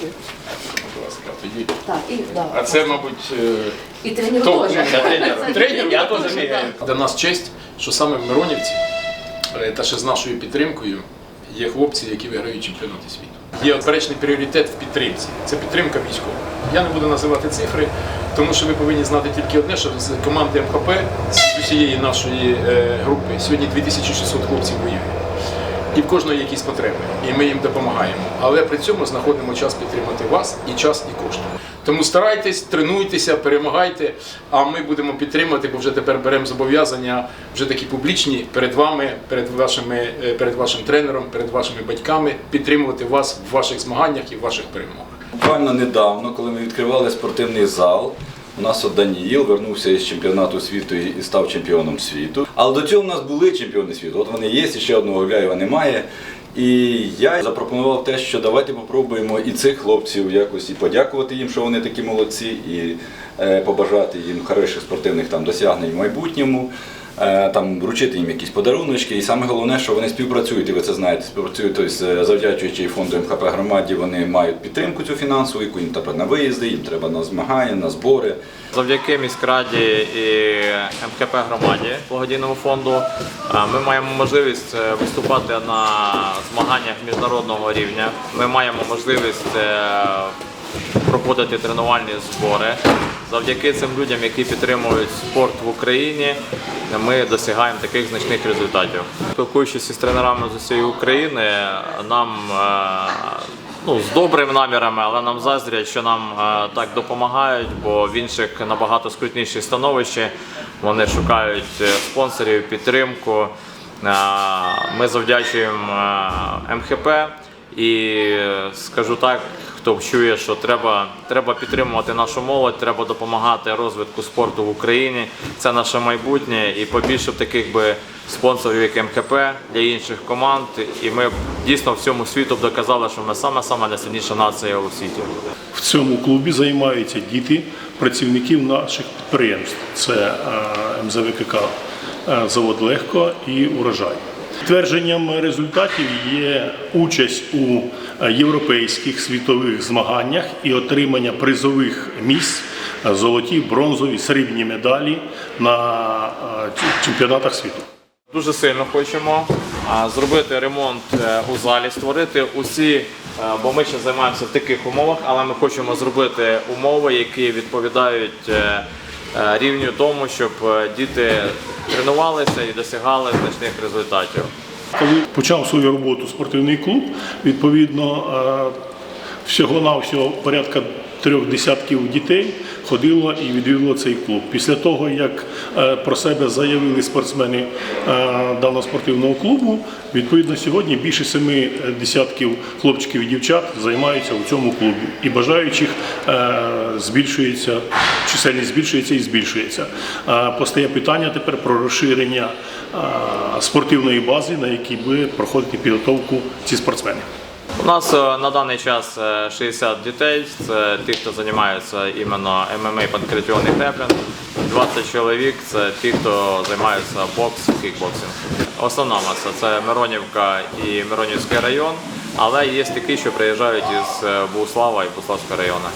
Дякую. Будь ласка, тоді. Так, і, да. А це, мабуть, е, і тренер Хто? теж. Я тренер. Тренер, я теж, бігаю. Для нас честь, що саме в Миронівці е, та ще з нашою підтримкою є хлопці, які виграють чемпіонати світу. Є одперечний пріоритет в підтримці. Це підтримка військова. Я не буду називати цифри, тому що ви повинні знати тільки одне, що з команди МХП, з усієї нашої е, групи, сьогодні 2600 хлопців воює. І в кожного є якісь потреби, і ми їм допомагаємо. Але при цьому знаходимо час підтримати вас і час, і кошти. Тому старайтесь, тренуйтеся, перемагайте. А ми будемо підтримати, бо вже тепер беремо зобов'язання вже такі публічні перед вами, перед вашими, е, перед вашим тренером, перед вашими батьками, підтримувати вас в ваших змаганнях і в ваших перемогах. Буквально недавно, коли ми відкривали спортивний зал, у нас от Даніїл вернувся із чемпіонату світу і став чемпіоном світу. Але до цього у нас були чемпіони світу. От вони є, і ще одного Гляєва немає. І я запропонував те, що давайте попробуємо і цих хлопців якось і подякувати їм, що вони такі молодці, і побажати їм хороших спортивних там досягнень в майбутньому. е, Там вручити їм якісь подаруночки, і саме головне, що вони співпрацюють, і ви це знаєте, співпрацюють, тобто, завдячуючи фонду МХП громаді, вони мають підтримку цю фінансову, яку їм треба на виїзди, їм треба на змагання, на збори. Завдяки міськраді і МКП громаді благодійному фонду е, ми маємо можливість е, виступати на змаганнях міжнародного рівня. Ми маємо можливість е, проходити тренувальні збори. Завдяки цим людям, які підтримують спорт в Україні, ми досягаємо таких значних результатів. Спілкуючись із тренерами з усієї України, нам е, ну, з добрими намірами, але нам заздрять, що нам е, так допомагають, бо в інших набагато скрутніші становищі. Вони шукають е, спонсорів, підтримку. Ми завдячуємо МХП і скажу так, хто чує, що треба, треба підтримувати нашу молодь, треба допомагати розвитку спорту в Україні. Це наше майбутнє і побільше таких би спонсорів, як МХП для інших команд. І ми дійсно всьому світу б доказали, що ми саме саме найсильніша нація у світі. В цьому клубі займаються діти працівників наших підприємств. Це е, МЗВКК е, Завод Легко і Урожай. Підтвердженням результатів є участь у е, європейських світових змаганнях і отримання призових місць е, золоті, бронзові, срібні медалі на е, чемпіонатах світу. Дуже сильно хочемо зробити ремонт у залі, створити усі, бо ми ще займаємося в таких умовах, але ми хочемо зробити умови, які відповідають рівню тому, щоб е, діти тренувалися і досягали значних результатів. Коли почав свою роботу спортивний клуб, відповідно е, всього-навсього порядка трьох десятків дітей ходило і відвідувало цей клуб. Після того, як е, про себе заявили спортсмени е, даного спортивного клубу, відповідно сьогодні більше семи десятків хлопчиків і дівчат займаються у цьому клубі. І бажаючих е, збільшується, чисельність збільшується і збільшується. Постає питання тепер про розширення спортивної бази, на якій буде проходити підготовку ці спортсмени. У нас е, на даний час е, 60 дітей. Це ті, хто займається іменно ММА панкратіонний теплін. 20 чоловік це ті, хто займається бокс, кікбоксинг. Основна маса це Миронівка і Миронівський район, але є такі, що приїжджають із Буслава і Буславського району.